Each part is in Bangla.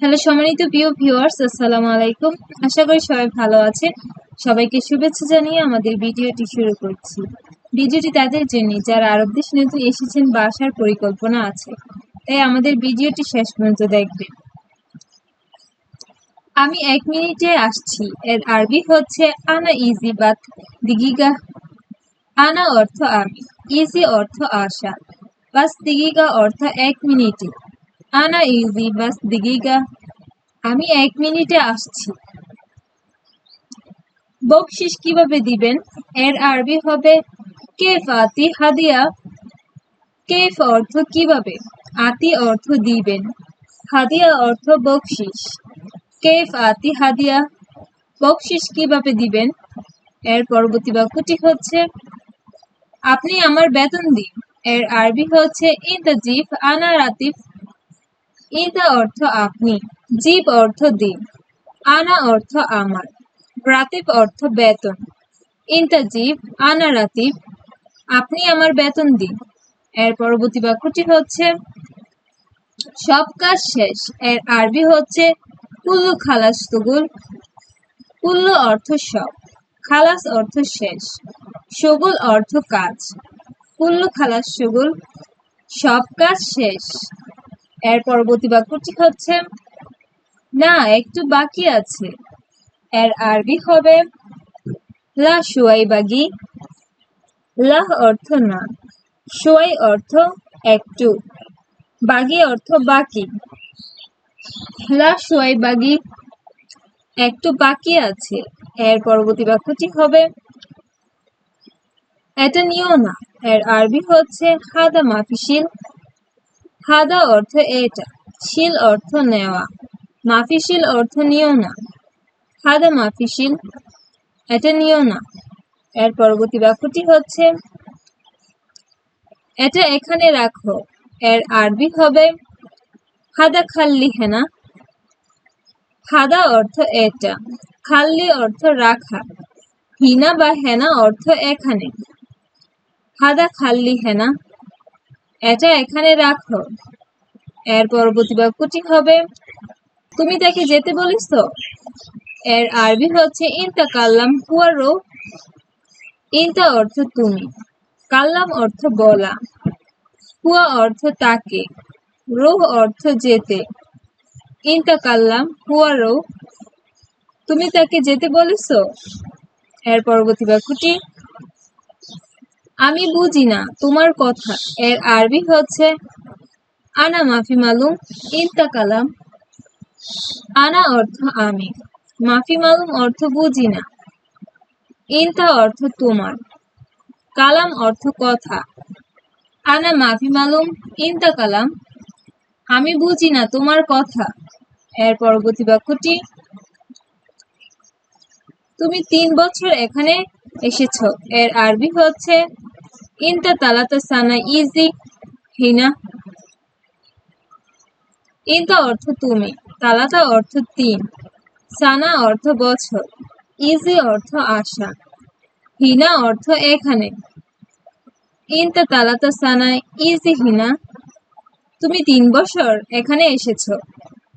হ্যালো, সম্মানিত প্রিয় ভিউয়ার্স আসসালামু আলাইকুম। আশা করি সবাই ভালো আছেন। সবাইকে শুভেচ্ছা জানিয়ে আমাদের ভিডিওটি শুরু করছি। ভিডিওটি তাদের জন্য, যারা আরব দেশ নতুন এসেছেন, বা আসার পরিকল্পনা আছে, তাই আমাদের ভিডিওটি শেষ পর্যন্ত দেখবেন। আমি এক মিনিটে আসছি। এর আরবি হচ্ছে, আনা ইজি বাত দিগিগা। আনা অর্থ আমি ইজি অর্থ আসা বাস দিগিগা অর্থ এক মিনিটে। আনা ইজি বাস দিগিগা আমি এক মিনিটে আসছি। বকশিস কীভাবে দিবেন? এর আরবি হবে কেফ আতি হাদিয়া? কেফ অর্থ কীভাবে? আতি অর্থ দিবেন। হাদিয়া অর্থ বকশিস। কেফ আতি হাদিয়া? বকশিস কীভাবে দিবেন? এর পরবর্তী বাক্যটি হচ্ছে, আপনি আমার বেতন দিন। এর আরবি হচ্ছে, ইন্তাজিফ আনা রাতিফ ইদা অর্থ আপনি, জীব অর্থ দিন, আনা অর্থ আমার, রাতিব অর্থ বেতন। ইন্তাজিব আনা রাতিব, আপনি আমার বেতন দিন। এর পরবর্তী বাক্যটি হচ্ছে, সব কাজ শেষ। এর আরবি হচ্ছে, কুল্লু খালাস তুগুল, কুল্লু অর্থ সব, খালাস অর্থ শেষ, সগুল অর্থ কাজ, কুল্লু খালাস সগুল, সব কাজ শেষ। এর পরবর্তী বাক্যটি হচ্ছে, না, একটু বাকি আছে। এর আরবি হবে, লা শুয়াই বাগি। লাহ অর্থ না। শুয়াই অর্থ একটু। বাগি অর্থ বাকি। লা শুয়াই বাগি, একটু বাকি আছে। এর পরবর্তী বাক্যটি হবে, এটা নিও না। এর আরবি হচ্ছে, হাদা মাফিশিল হাদা অর্থ এটা, শিল অর্থ নেওয়া, মাফিশিল অর্থ নিও না। হাদা মাফিশিল, এটা নিও না। এর পরবর্তী বাক্যটি হচ্ছে, এটা এখানে রাখো, এর আরবি হবে হাদা খাল্লি হেনা। হাদা অর্থ এটা, খাল্লি অর্থ রাখা, হিনা বা হেনা অর্থ এখানে। হাদা খাল্লি হেনা। এটা এখানে রাখো। এর পরবর্তী বাক্যটি হবে। তুমি তাকে যেতে বলিস এর আরবি হচ্ছে ইনতা কাল্লাম হুয়ারো ইনতা অর্থ তুমি। কাল্লাম অর্থ বলা। হুয়া অর্থ তাকে। রোহ অর্থ যেতে। ইনতা কাল্লাম হুয়ারো তুমি তাকে যেতে বলিস এর পরবর্তী বাক্যটি আমি বুঝি না তোমার কথা। এর আরবি হচ্ছে, আনা মাফি মালুম ইনতা কালাম। আনা অর্থ আমি। মাফি মালুম অর্থ বুঝি না। ইনতা অর্থ তোমার। কালাম অর্থ কথা। আনা মাফি মালুম ইনতা কালাম। আমি বুঝি না তোমার কথা। এর পরবর্তী বাক্যটি, তুমি তিন বছর এখানে এসেছ। এর আরবি হচ্ছে ইনতা তালাতা সানা ইজি হিনা ইনতা অর্থ তুমি তালাতা অর্থ তিন সানা অর্থ বছর ইজি অর্থ আশা হিনা অর্থ এখানে ইনতা তালাতা সানা ইজি হিনা তুমি তিন বছর এখানে এসেছ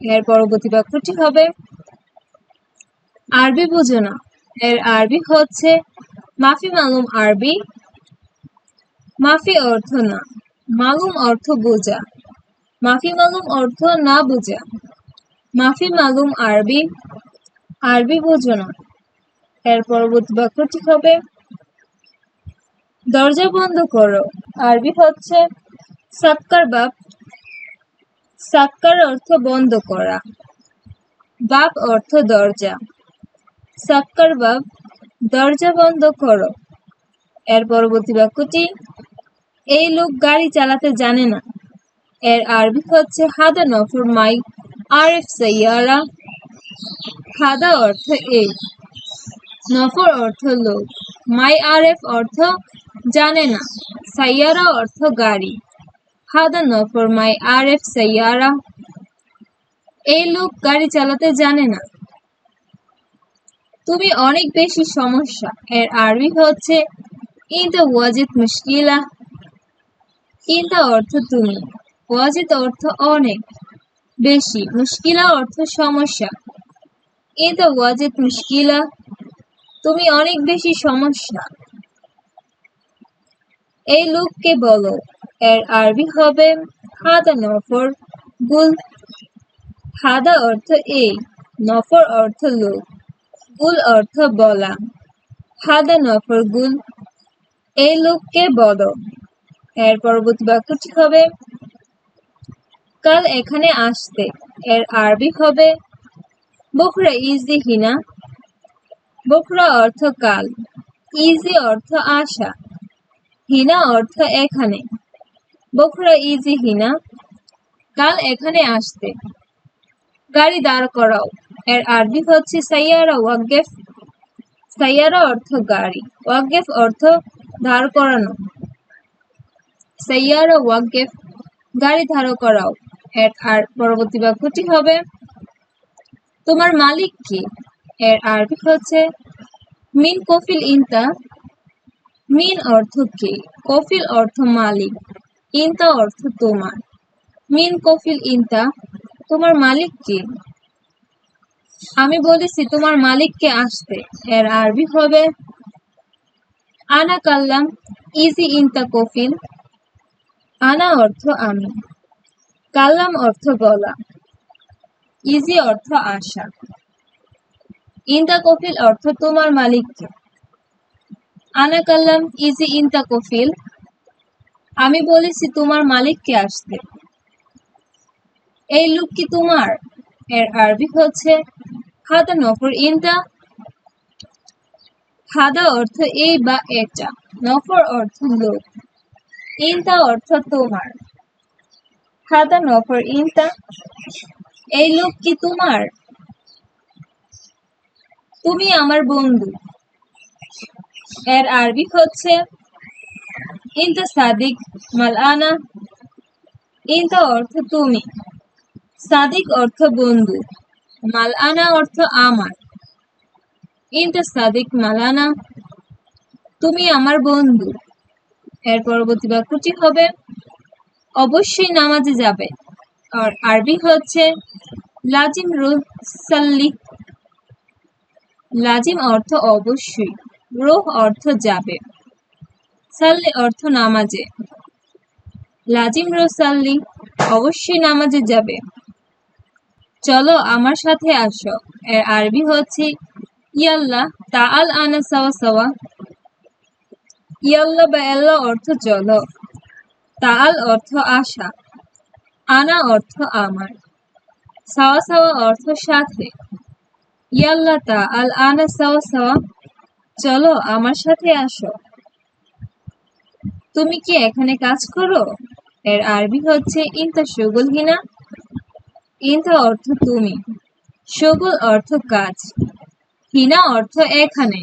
এর পরবর্তী বাক্যটি হবে আরবি বুঝো না এর আরবি হচ্ছে মাফি মালুম আরবি মাফি অর্থ না, মালুম অর্থ বোঝা। মাফি মালুম অর্থ না বোঝা। মাফি মালুম আরবি আরবি বোঝো না। এর পরবর্তী বাক্যটি হবে, দরজা বন্ধ করো। আরবি হচ্ছে সাক্কার বাপ। সাক্কার অর্থ বন্ধ করা। বাপ অর্থ দরজা। সাক্কার বাপ, দরজা বন্ধ করো। এর পরবর্তী বাক্যটি এই লোক গাড়ি চালাতে জানে না। এর আরবি হচ্ছে হাদা নফর মাই আর এফ সাইয়ারা হাদা অর্থ এই নফর অর্থ লোক। মাই আর এফ অর্থ জানে না সাইয়ারা অর্থ গাড়ি। হাদা নফর মাই আর এফ সাইয়ারা এই লোক গাড়ি চালাতে জানে না। তুমি অনেক বেশি সমস্যা। এর আরবি হচ্ছে, ইনতা ওয়াজিদ মুশকিলা। ইনতা অর্থ তুমি ওয়াজিদ অর্থ অনেক, বেশি, মুশকিলা অর্থ সমস্যা। এটা ওয়াজেদ মুশকিলা, তুমি অনেক বেশি সমস্যা। এই লোককে বলো, এর আরবি হবে হাদা নফর, গুল, হাদা অর্থ এই, নফর অর্থ লোক, গুল অর্থ বলা। হাদা নফর গুল, এই লোককে বলো। এর পরবর্তী বাক্যটি হবে, কাল এখানে আসতে। এর আরবি হবে বকরা ইজি হিনা। বকরা অর্থ কাল, ইজি অর্থ আশা হিনা অর্থ এখানে। বকরা ইজি হিনা, কাল এখানে আসতে। গাড়ি দাঁড় করাও, এর আরবি হচ্ছে সাইয়ারা ওয়াকগেফ সাইয়ারা অর্থ গাড়ি ওয়াকগেফ অর্থ দাঁড় করানো। সাইয়ারা ওয়াকগেফ গাড়ি দাঁড় করাও। এর আর পরবর্তী বাক্যটি হবে, তোমার মালিক কি? এর আরবি হচ্ছে, মিন কফিল ইনতা। মিন অর্থ কি? কফিল অর্থ মালিক, ইনতা অর্থ তোমার। মিন কফিল ইনতা, তোমার মালিক কি? আমি বলেছি, তোমার মালিককে আসতে। এর আরবি হবে, আনা কাল্লাম, ইজি ইনতা কফিল। আনা অর্থ আমি কাল্লাম অর্থ বলা। ইজি অর্থ আশা। ইনতা কফিল অর্থ তোমার মালিককে। আনা কাল্লাম ইজি ইনতা কফিল আমি বলেছি তোমার মালিককে আসতে। এই লোক কি তোমার? এর আরবি হচ্ছে হাদা নফর ইনতা। হাদা অর্থ এই বা এটা। নফর অর্থ লোক। ইনতা অর্থ তোমার। হাদা নফর ইনতা। এই লোক কি তোমার? তুমি আমার বন্ধু। এর আরবি হচ্ছে, ইনতা সাদিক মালানা। ইনতা অর্থ তুমি। সাদিক অর্থ বন্ধু। মালানা অর্থ আমার। ইনতা সাদিক মালানা। তুমি আমার বন্ধু। এর পরবর্তী বাক্যটি হবে, অবশ্যই নামাজে যাবে। আর আরবি হচ্ছে, লাজিম রুহ সাল্লি লাজিম অর্থ অবশ্যই, রোহ অর্থ যাবে। সাল্লি অর্থ নামাজে। লাজিম রোহ সাল্লি, অবশ্যই নামাজে যাবে। চলো আমার সাথে আসো। এর আরবি হচ্ছে, ইয়াল্লাহ তাআল আনা সাওয়া সাওয়া। ইয়াল্লা বা আল্লাহ অর্থ চলো তাআল অর্থ আশা, আনা অর্থ আমার, সাওয়া সাওয়া অর্থ সাথে, ইয়াল্লা তাআল, আনা সাওয়া সাওয়া, চলো আমার সাথে আসো। তুমি কি এখানে কাজ করো? এর আরবি হচ্ছে ইনতা সুগুল হিনা, ইনতা অর্থ তুমি, সুগুল অর্থ কাজ, হিনা অর্থ এখানে,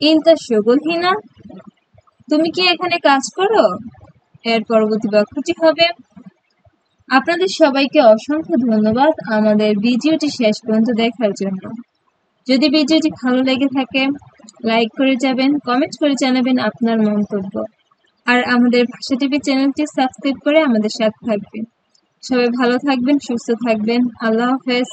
ইনতা সুগুল হিনা তুমি কি এখানে কাজ করো? এর পরবর্তী বাক্যটি হবে, আপনাদের সবাইকে অসংখ্য ধন্যবাদ আমাদের ভিডিওটি শেষ পর্যন্ত দেখার জন্য। যদি ভিডিওটি ভালো লেগে থাকে, লাইক করে যাবেন, কমেন্ট করে জানাবেন আপনার মন্তব্য। আর আমাদের ভাষা টিভি চ্যানেলটি সাবস্ক্রাইব করে আমাদের সাথে থাকবেন। সবাই ভালো থাকবেন, সুস্থ থাকবেন। আল্লাহ হাফেজ।